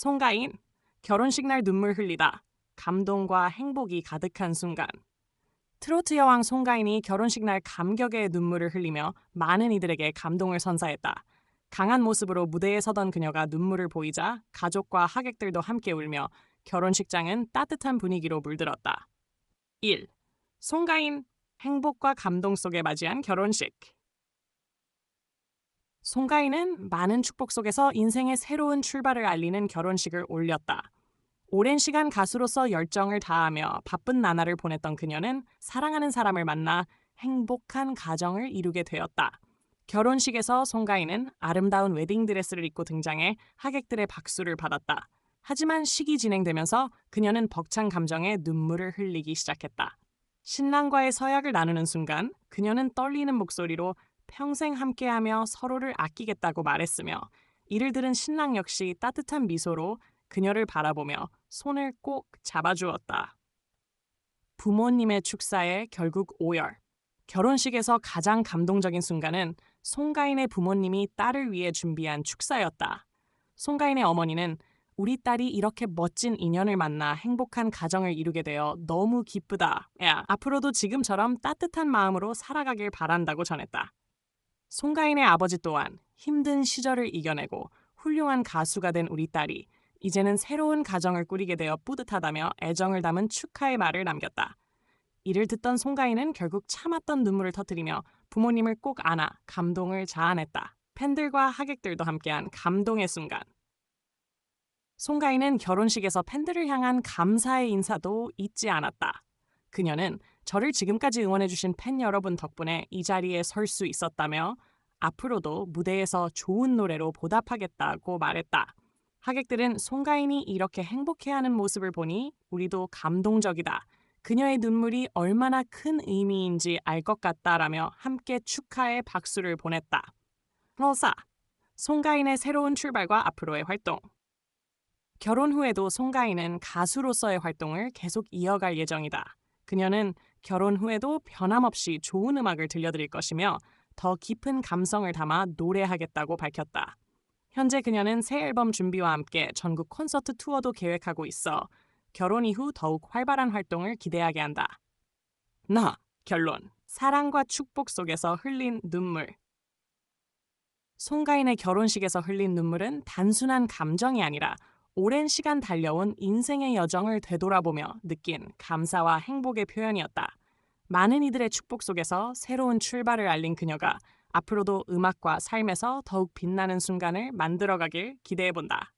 송가인 결혼식 날 눈물 흘리다 감동과 행복이 가득한 순간 트로트 여왕 송가인이 결혼식 날 감격의 눈물을 흘리며 많은 이들에게 감동을 선사했다. 강한 모습으로 무대에 서던 그녀가 눈물을 보이자 가족과 하객들도 함께 울며 결혼식장은 따뜻한 분위기로 물들었다. 1. 송가인 행복과 감동 속에 맞이한 결혼식 송가인은 많은 축복 속에서 인생의 새로운 출발을 알리는 결혼식을 올렸다. 오랜 시간 가수로서 열정을 다하며 바쁜 나날을 보냈던 그녀는 사랑하는 사람을 만나 행복한 가정을 이루게 되었다. 결혼식에서 송가인은 아름다운 웨딩드레스를 입고 등장해 하객들의 박수를 받았다. 하지만 식이 진행되면서 그녀는 벅찬 감정에 눈물을 흘리기 시작했다. 신랑과의 서약을 나누는 순간 그녀는 떨리는 목소리로 평생 함께하며 서로를 아끼겠다고 말했으며 이를 들은 신랑 역시 따뜻한 미소로 그녀를 바라보며 손을 꼭 잡아주었다. 부모님의 축사에 결국 오열. 결혼식에서 가장 감동적인 순간은 송가인의 부모님이 딸을 위해 준비한 축사였다. 송가인의 어머니는 우리 딸이 이렇게 멋진 인연을 만나 행복한 가정을 이루게 되어 너무 기쁘다. 야, 앞으로도 지금처럼 따뜻한 마음으로 살아가길 바란다고 전했다. 송가인의 아버지 또한 힘든 시절을 이겨내고 훌륭한 가수가 된 우리 딸이 이제는 새로운 가정을 꾸리게 되어 뿌듯하다며 애정을 담은 축하의 말을 남겼다. 이를 듣던 송가인은 결국 참았던 눈물을 터뜨리며 부모님을 꼭 안아 감동을 자아냈다. 팬들과 하객들도 함께한 감동의 순간. 송가인은 결혼식에서 팬들을 향한 감사의 인사도 잊지 않았다. 그녀는 저를 지금까지 응원해주신 팬 여러분 덕분에 이 자리에 설 수 있었다며 앞으로도 무대에서 좋은 노래로 보답하겠다고 말했다. 하객들은 송가인이 이렇게 행복해하는 모습을 보니 우리도 감동적이다. 그녀의 눈물이 얼마나 큰 의미인지 알 것 같다라며 함께 축하의 박수를 보냈다. 로사 송가인의 새로운 출발과 앞으로의 활동 결혼 후에도 송가인은 가수로서의 활동을 계속 이어갈 예정이다. 그녀는 결혼 후에도 변함없이 좋은 음악을 들려드릴 것이며 더 깊은 감성을 담아 노래하겠다고 밝혔다. 현재 그녀는 새 앨범 준비와 함께 전국 콘서트 투어도 계획하고 있어 결혼 이후 더욱 활발한 활동을 기대하게 한다. 나 결론 사랑과 축복 속에서 흘린 눈물 송가인의 결혼식에서 흘린 눈물은 단순한 감정이 아니라 오랜 시간 달려온 인생의 여정을 되돌아보며 느낀 감사와 행복의 표현이었다. 많은 이들의 축복 속에서 새로운 출발을 알린 그녀가 앞으로도 음악과 삶에서 더욱 빛나는 순간을 만들어가길 기대해본다.